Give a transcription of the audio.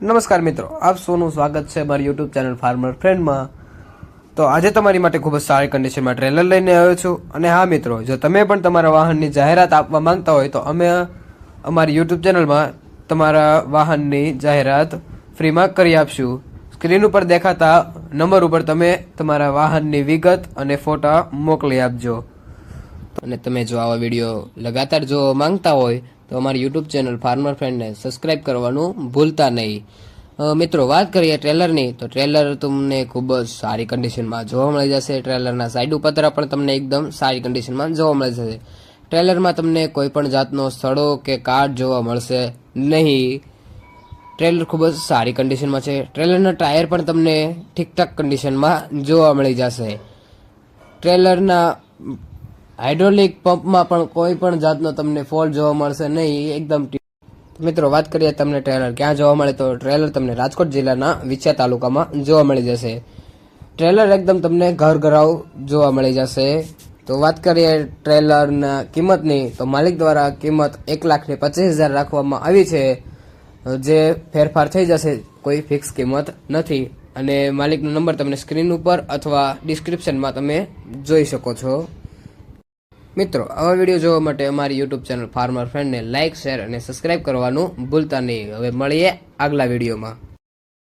નમસ્કાર મિત્રો, આપ સૌનું સ્વાગત છે મારી યુટ્યુબ ચેનલ ફાર્મર ફ્રેન્ડમાં તો આજે તમારી માટે ખૂબ જ સારી કન્ડિશનમાં ટ્રેલર લઈને આવ્યો છું. અને હા મિત્રો, જો તમે પણ તમારા વાહનની જાહેરાત આપવા માંગતા હોય, તો અમે અમારી યુટ્યુબ ચેનલમાં તમારા વાહનની જાહેરાત ફ્રીમાં કરી આપશું. સ્ક્રીન ઉપર દેખાતા નંબર ઉપર તમે તમારા વાહનની વિગત અને ફોટા મોકલી આપજો. અને તમે જો આવા વીડિયો લગાતાર જોવા માંગતા હોય તો અમારી યુટ્યુબ ચેનલ ફાર્મર ફ્રેન્ડને સબસ્ક્રાઇબ કરવાનું ભૂલતા નહીં. મિત્રો, વાત કરીએ ટ્રેલરની તો ટ્રેલર તમને ખૂબ જ સારી કન્ડિશનમાં જોવા મળી જશે. ટ્રેલરના સાઈડ ઉપતરા પણ તમને એકદમ સારી કન્ડિશનમાં જોવા મળી જશે. ટ્રેલરમાં તમને કોઈ પણ જાતનો સ્થળો કે કાર્ડ જોવા મળશે નહીં. ટ્રેલર ખૂબ જ સારી કન્ડિશનમાં છે. ટ્રેલરના ટાયર પણ તમને ઠીકઠાક કન્ડિશનમાં જોવા મળી જશે. ટ્રેલરના હાઇડ્રોલિક પંપમાં પણ કોઈ પણ જાતનો તમને ફોલ્ટ જોવા મળશે નહીં. એકદમ મિત્રો, વાત કરીએ તમને ટ્રેલર ક્યાં જોવા મળે તો ટ્રેલર તમને રાજકોટ જિલ્લાના વિછા તાલુકામાં જોવા મળી જશે. ટ્રેલર એકદમ તમને ઘર ઘરાવ જોવા મળી જશે. તો વાત કરીએ ટ્રેલરના કિંમતની, તો માલિક દ્વારા કિંમત એક લાખની પચીસ હજાર રાખવામાં આવી છે. જે ફેરફાર થઈ જશે, કોઈ ફિક્સ કિંમત નથી. અને માલિકનો નંબર તમને સ્ક્રીન ઉપર અથવા ડિસ્ક્રિપ્શનમાં તમે જોઈ શકો છો. મિત્રો, આવા વીડિયો જોવા માટે અમારી યુટ્યુબ ચેનલ ફાર્મર ફ્રેન્ડને લાઇક શેર અને સબસ્ક્રાઇબ કરવાનું ભૂલતા નહીં. હવે મળીએ આગલા વિડીયોમાં.